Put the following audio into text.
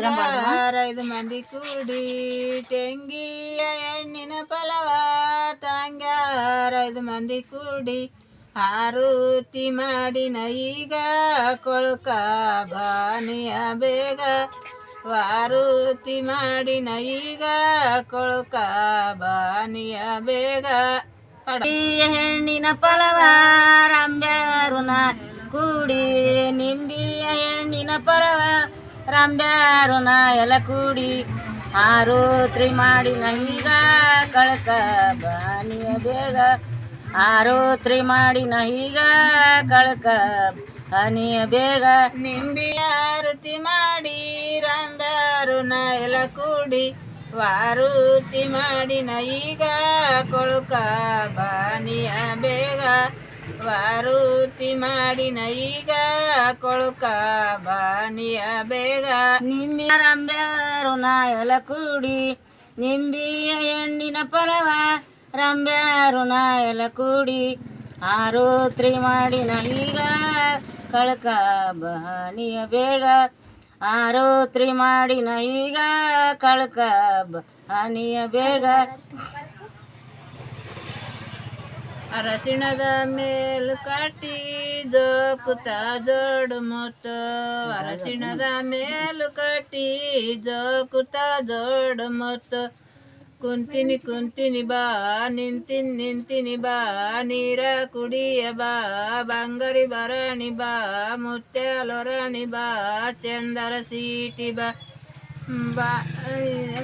ಐದು ಮಂದಿ ಕೂಡಿ ತೆಂಗಿಯ ಹೆಣ್ಣಿನ ಫಲವ ತಂಗ ಐದು ಮಂದಿ ಕೂಡಿ ಆರುತಿ ಮಾಡಿನ ಈಗ ಕೊಳುಕ ಬಾನಿಯ ಬೇಗ. ವಾರುತಿ ಮಾಡಿನ ಈಗ ಕೊಳುಕ ಬಾನಿಯ ಬೇಗ. ಪಡೆಯ ಹೆಣ್ಣಿನ ಫಲವ ನಾ ಕೂಡಿ ನಿಂಬಿಯ ಹೆಣ್ಣಿನ ಫಲವ ರಂಬ್ಯಾರುನ ಎಲ ಕೂಡಿ ಆರೋತ್ರಿ ಮಾಡಿ ಈಗ ಕಳಕ ಬಾನಿಯ ಬೇಗ. ಆರೋತ್ರಿ ಮಾಡಿ ಈಗ ಕಳಕ ಹನಿಯ ಬೇಗ. ನಿಂಬಿಯ ಆರುತಿ ಮಾಡಿ ರಂಬಾರುನ ಎಲ ಕೂಡಿ ವಾರುತಿ ಮಾಡಿ ಈಗ ಕೊಳುಕ ಬಾನಿಯ ಬೇಗ. ವಾರುತಿ ಮಾಡಿನ ಈಗ ಕೊಳುಕ ಬಾನಿಯ ಬೇಗ. ನಿಂಬಿ ರಂಬ್ಯಾರು ನಾಯಲ ಕೂಡಿ, ನಿಂಬಿಯ ಹೆಣ್ಣಿನ ಫಲವ ರಂಬ್ಯಾರು ನಾಯಲ ಕೂಡಿ. ಆರೋತ್ರಿ ಮಾಡಿನ ಈಗ ಕಳಕ ಬಾನಿಯ ಬೇಗ. ಆರೋತ್ರಿ ಮಾಡಿನ ಈಗ ಕಳಕ ಬಾನಿಯ ಬೇಗ. ಅರಸಿಣದ ಮೇಲು ಕಟ್ಟಿ ಜೋಕುತ ಜೋಡು ಮುತ್ತು ಅರಸಿಣದ ಮೇಲು ಕಟ್ಟಿ ಜೋಕುತ ಜೋಡು ಮುತ್ತು ಕುಂತಿನಿ ಕುಂತಿನಿ ಬಾ ನಿಂತಿನಿ ನಿಂತಿನಿ ಬಾ ನೀರ ಕುಡಿಯ ಬಾ ಬಂಗರಿ ಬರಣಿ ಬಾ ಮುತ್ಯಾಲೊರಣಿ ಬಾ ಚಂದರ ಸೀಟಿ ಬಾ ಬಾ